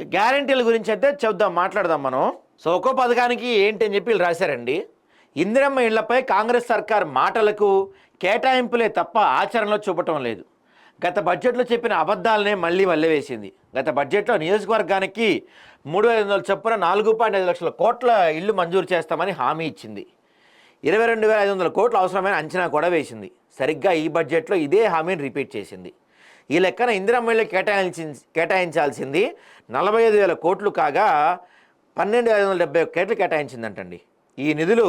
గ్యారంటీల గురించి అయితే చెప్దాం మాట్లాడదాం మనం. సో ఒక్కో పథకానికి ఏంటి అని చెప్పి వీళ్ళు రాశారండి. ఇందిరమ్మ ఇళ్ళపై కాంగ్రెస్ సర్కార్ మాటలకు కేటాయింపులే తప్ప ఆచరణలో చూపటం లేదు. గత బడ్జెట్లో చెప్పిన అబద్ధాలనే మళ్ళీ వేసింది గత బడ్జెట్లో నియోజకవర్గానికి మూడు వేల ఐదు వందల చొప్పున నాలుగు పాయింట్ ఐదు లక్షల కోట్ల ఇల్లు మంజూరు చేస్తామని హామీ ఇచ్చింది. ఇరవై రెండు వేల ఐదు వందల కోట్లు అవసరమైన అంచనా కూడా వేసింది. సరిగ్గా ఈ బడ్జెట్లో ఇదే హామీని రిపీట్ చేసింది. ఈ లెక్కన ఇందిరమ్మళ్ళు కేటాయించి కేటాయించాల్సింది నలభై ఐదు వేల కోట్లు కాగా పన్నెండు ఐదు వందల డెబ్బై ఒక్క కోట్లు కేటాయించిందంటండి. ఈ నిధులు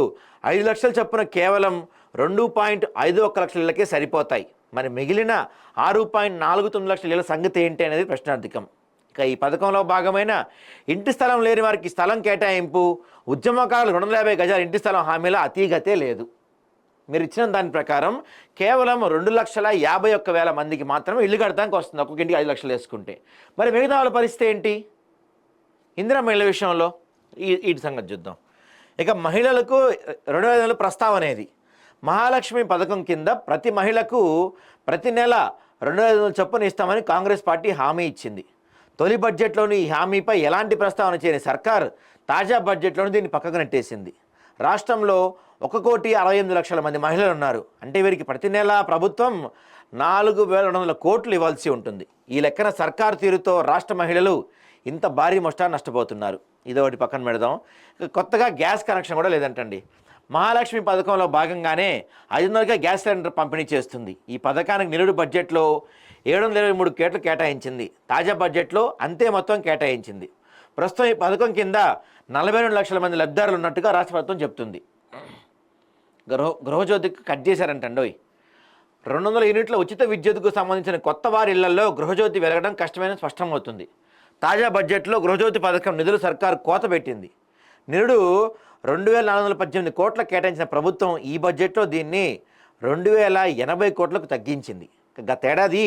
ఐదు లక్షల చొప్పున కేవలం రెండు పాయింట్ ఐదు ఒక్క లక్షల ఇళ్ళకే సరిపోతాయి. మరి మిగిలిన ఆరు పాయింట్ నాలుగు తొమ్మిది లక్షల ఇళ్ళ సంగతి ఏంటి అనేది ప్రశ్నార్థకం. ఇక ఈ పథకంలో భాగమైన ఇంటి స్థలం లేని వారికి స్థలం కేటాయింపు ఉద్యమకారులు రెండు వందల యాభై గజాల ఇంటి స్థలం హామీలో అతీగతే లేదు. మీరు ఇచ్చిన దాని ప్రకారం కేవలం రెండు లక్షల యాభై ఒక్క వేల మందికి మాత్రమే ఇల్లు కడతానికి వస్తుంది ఒక్కొక్క ఇంటికి ఐదు లక్షలు వేసుకుంటే. మరి మిగతా వాళ్ళ పరిస్థితి ఏంటి? ఇందిరా మహిళల విషయంలో ఈ వీటి సంగతి చూద్దాం. ఇక మహిళలకు రెండు వేల నెలల ప్రస్తావన అనేది మహాలక్ష్మి పథకం కింద ప్రతి మహిళకు ప్రతి నెల రెండు వేల ఐదు వందల చొప్పున ఇస్తామని కాంగ్రెస్ పార్టీ హామీ ఇచ్చింది. తొలి బడ్జెట్లోని ఈ హామీపై ఎలాంటి ప్రస్తావన చేయని సర్కార్ తాజా బడ్జెట్లోని దీన్ని పక్కకు నెట్టేసింది. రాష్ట్రంలో ఒక కోటి అరవై ఎనిమిది లక్షల మంది మహిళలు ఉన్నారు. అంటే వీరికి ప్రతి నెల ప్రభుత్వం నాలుగు వేల రెండు వందల కోట్లు ఇవ్వాల్సి ఉంటుంది. ఈ లెక్కన సర్కారు తీరుతో రాష్ట్ర మహిళలు ఇంత భారీ మొష్టా నష్టపోతున్నారు. ఇదో ఒకటి పక్కన పెడదాం. కొత్తగా గ్యాస్ కనెక్షన్ కూడా లేదంటండి. మహాలక్ష్మి పథకంలో భాగంగానే ఐదున్నరగా గ్యాస్ సిలిండర్ పంపిణీ చేస్తుంది. ఈ పథకానికి నిరుడు బడ్జెట్లో ఏడు వందల ఇరవై మూడు కోట్లు కేటాయించింది. తాజా బడ్జెట్లో అంతే మొత్తం కేటాయించింది. ప్రస్తుతం ఈ పథకం కింద నలభై రెండు లక్షల మంది లబ్ధిదారులు ఉన్నట్టుగా రాష్ట్ర ప్రభుత్వం చెప్తుంది. గృహ గృహజ్యోతికి కట్ చేశారంటండోయ్ రెండు వందల యూనిట్ల ఉచిత విద్యుత్కు సంబంధించిన కొత్త వారి ఇళ్ళలో గృహజ్యోతి వెలగడం కష్టమైన స్పష్టమవుతుంది. తాజా బడ్జెట్లో గృహజ్యోతి పథకం నిధులు సర్కారు కోత పెట్టింది. నిరుడు రెండు వేల నాలుగు వందల పద్దెనిమిది కోట్ల కేటాయించిన ప్రభుత్వం ఈ బడ్జెట్లో దీన్ని రెండు వేల ఎనభై కోట్లకు తగ్గించింది. గతేడాది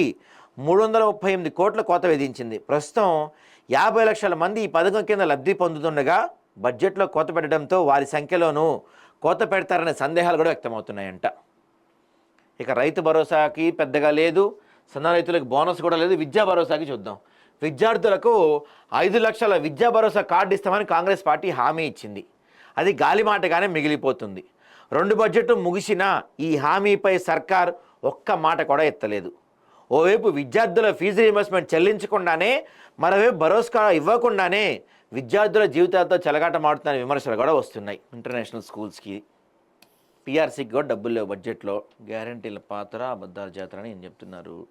మూడు వందల ముప్పై ఎనిమిది కోట్ల కోత విధించింది. ప్రస్తుతం యాభై లక్షల మంది ఈ పథకం కింద లబ్ధి పొందుతుండగా బడ్జెట్లో కోత పెట్టడంతో వారి సంఖ్యలోనూ కోత పెడతారనే సందేహాలు కూడా వ్యక్తమవుతున్నాయంట. ఇక రైతు భరోసాకి పెద్దగా లేదు సన్న రైతులకు బోనస్ కూడా లేదు. విద్యా భరోసాకి చూద్దాం. విద్యార్థులకు ఐదు లక్షల విద్యా భరోసా కార్డు ఇస్తామని కాంగ్రెస్ పార్టీ హామీ ఇచ్చింది. అది గాలిమాటగానే మిగిలిపోతుంది. రెండు బడ్జెట్ ముగిసినా ఈ హామీపై సర్కార్ ఒక్క మాట కూడా ఎత్తలేదు. ఓవైపు విద్యార్థుల ఫీజు రీయింబర్స్మెంట్ చెల్లించకుండానే మరోవైపు భరోసా ఇవ్వకుండానే విద్యార్థుల జీవితాలతో చెలగాటమాడుతున్న విమర్శలు కూడా వస్తున్నాయి. ఇంటర్నేషనల్ స్కూల్స్కి పిఆర్సీకి కూడా డబ్బులు లేవు బడ్జెట్లో. గ్యారంటీల పాత్ర అబద్ధాల జాతర అని ఏం చెప్తున్నారు?